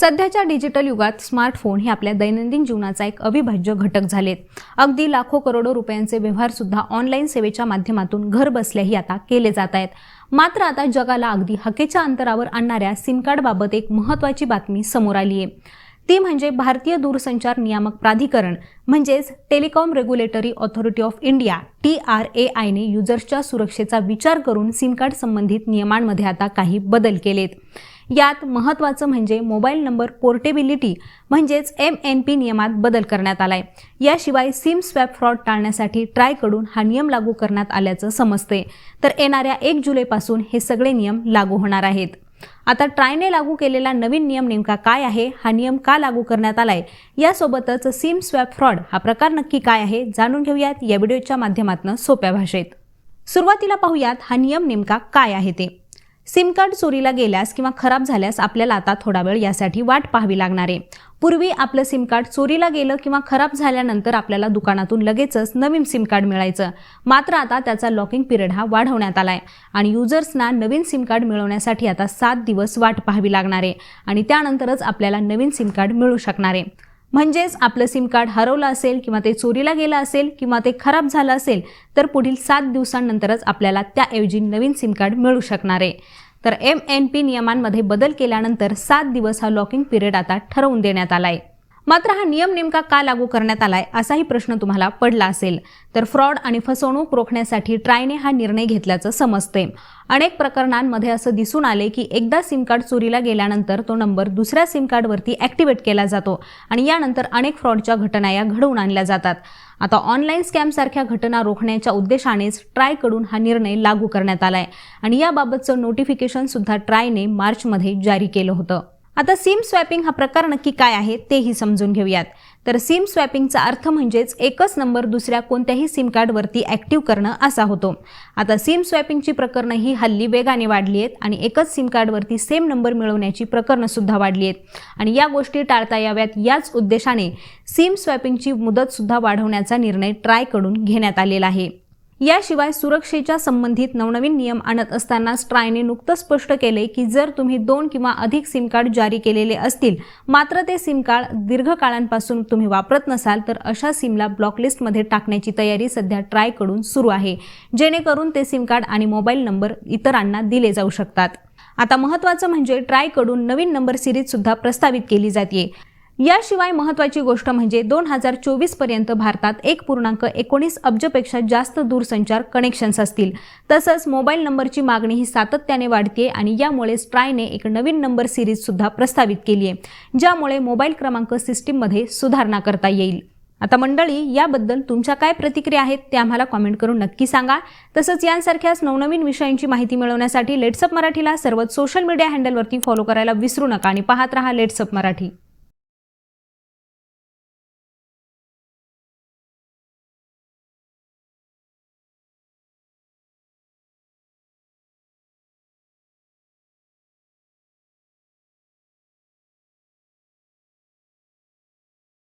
सध्याच्या डिजिटल युगात स्मार्टफोन हे आपल्या दैनंदिन जीवनाचा एक अविभाज्य घटक झालेत. अगदी लाखो करोडो रुपयांचे व्यवहार सुद्धा ऑनलाईन सेवेच्या माध्यमातून घर बसल्याही आता केले जात आहेत. मात्र आता जगाला अगदी हकेच्या अंतरावर आणणाऱ्या सिमकार्डबाबत एक महत्त्वाची बातमी समोर आली आहे ती म्हणजे भारतीय दूरसंचार नियामक प्राधिकरण म्हणजेच telecom regulatory authority of India T R A आयने युजर्सच्या सुरक्षेचा विचार करून सिमकार्ड संबंधित नियमांमध्ये आता काही बदल केलेत. यात महत्त्वाचं म्हणजे मोबाईल नंबर पोर्टेबिलिटी म्हणजेच एम एन पी नियमात बदल करण्यात आला आहे याशिवाय सिम स्वॅप फ्रॉड टाळण्यासाठी ट्रायकडून हा नियम लागू करण्यात आल्याचं समजते तर येणाऱ्या एक जुलैपासून हे सगळे नियम लागू होणार आहेत. आता ट्रायने लागू केलेला नवीन नियम नेमका काय आहे? हा नियम का लागू करण्यात आलाय? यासोबतच सिम स्वॅप फ्रॉड हा प्रकार नक्की काय आहे? जाणून घेऊयात या व्हिडिओच्या माध्यमातून सोप्या भाषेत. सुरुवातीला पाहूयात हा नियम नेमका काय आहे ते. सिम कार्ड चोरीला गेल्यास किंवा खराब झाल्यास आपल्याला आता थोडा वेळ यासाठी वाट पाहावी लागणार आहे. पूर्वी आपलं सिम कार्ड चोरीला गेलं किंवा खराब झाल्यानंतर आपल्याला दुकानातून लगेचच नवीन सिम कार्ड मिळायचं. मात्र आता त्याचा लॉकिंग पिरियड हा वाढवण्यात आला आहे आणि युजर्सना नवीन सिम कार्ड मिळवण्यासाठी आता सात दिवस वाट पाहावी लागणार आहे आणि त्यानंतरच आपल्याला नवीन सिम कार्ड मिळू शकणार आहे. म्हणजेच आपलं सिम कार्ड हरवलं असेल किंवा ते चोरीला गेलं असेल किंवा ते खराब झालं असेल तर पुढील सात दिवसांनंतरच आपल्याला त्याऐवजी नवीन सिम कार्ड मिळू शकणार आहे. तर एम एन पी नियमांमध्ये बदल केल्यानंतर सात दिवस हा लॉकिंग पिरियड आता ठरवून देण्यात आला आहे मात्र हा नियम नेमका का लागू करण्यात आलाय असाही प्रश्न तुम्हाला पडला असेल तर फ्रॉड आणि फसवणूक रोखण्यासाठी ट्रायने हा निर्णय घेतल्याचं समजते अनेक प्रकरणांमध्ये असं दिसून आले की एकदा सिम कार्ड चोरीला गेल्यानंतर तो नंबर दुसऱ्या सिम कार्डवरती ॲक्टिवेट केला जातो आणि यानंतर अनेक फ्रॉडच्या घटना या घडवून आणल्या जातात. आता ऑनलाईन स्कॅमसारख्या घटना रोखण्याच्या उद्देशानेच ट्रायकडून हा निर्णय लागू करण्यात आला आहे आणि याबाबतचं नोटिफिकेशन सुद्धा ट्रायने मार्चमध्ये जारी केलं होतं. आता सिम स्वॅपिंग हा प्रकार नक्की काय आहे तेही समजून घेऊयात. तर सिम स्वॅपिंगचा अर्थ म्हणजेच एकच नंबर दुसऱ्या कोणत्याही सिम कार्डवरती ॲक्टिव्ह करणं असा होतो. आता सिम स्वॅपिंगची प्रकरणं ही हल्ली वेगाने वाढली आहेत आणि एकच सिम कार्डवरती सेम नंबर मिळवण्याची प्रकरणंसुद्धा वाढली आहेत. आणि या गोष्टी टाळता याव्यात याच उद्देशाने सिम स्वॅपिंगची मुदतसुद्धा वाढवण्याचा निर्णय ट्रायकडून घेण्यात आलेला आहे. याशिवाय सुरक्षेच्या संबंधित नवनवीन नियम आणत असताना ट्रायने नुकतंच स्पष्ट केले की जर तुम्ही दोन किंवा अधिक सिम कार्ड जारी केलेले असतील मात्र ते सिम कार्ड दीर्घकाळांपासून तुम्ही वापरत नसाल तर अशा सिमला ब्लॉकलिस्टमध्ये टाकण्याची तयारी सध्या ट्रायकडून सुरू आहे जेणेकरून ते सिम कार्ड आणि मोबाईल नंबर इतरांना दिले जाऊ शकतात. आता महत्त्वाचं म्हणजे ट्रायकडून नवीन नंबर सिरीज सुद्धा प्रस्तावित केली जाते याशिवाय महत्त्वाची गोष्ट म्हणजे दोन हजार चोवीसपर्यंत भारतात एक पूर्णांक एकोणीस अब्जपेक्षा जास्त दूरसंचार कनेक्शन्स असतील. तसंच मोबाईल नंबरची मागणी ही सातत्याने वाढते आणि यामुळे स्ट्रायने एक नवीन नंबर सिरीज सुद्धा प्रस्तावित केली आहे ज्यामुळे मोबाईल क्रमांक सिस्टीममध्ये सुधारणा करता येईल. आता मंडळी याबद्दल तुमच्या काय प्रतिक्रिया आहेत ते आम्हाला कॉमेंट करून नक्की सांगा. तसंच यांसारख्याच नवनवीन विषयांची माहिती मिळवण्यासाठी लेट्सअप मराठीला सर्वच सोशल मीडिया हँडलवरती फॉलो करायला विसरू नका आणि पाहत रहा लेट्सअप मराठी.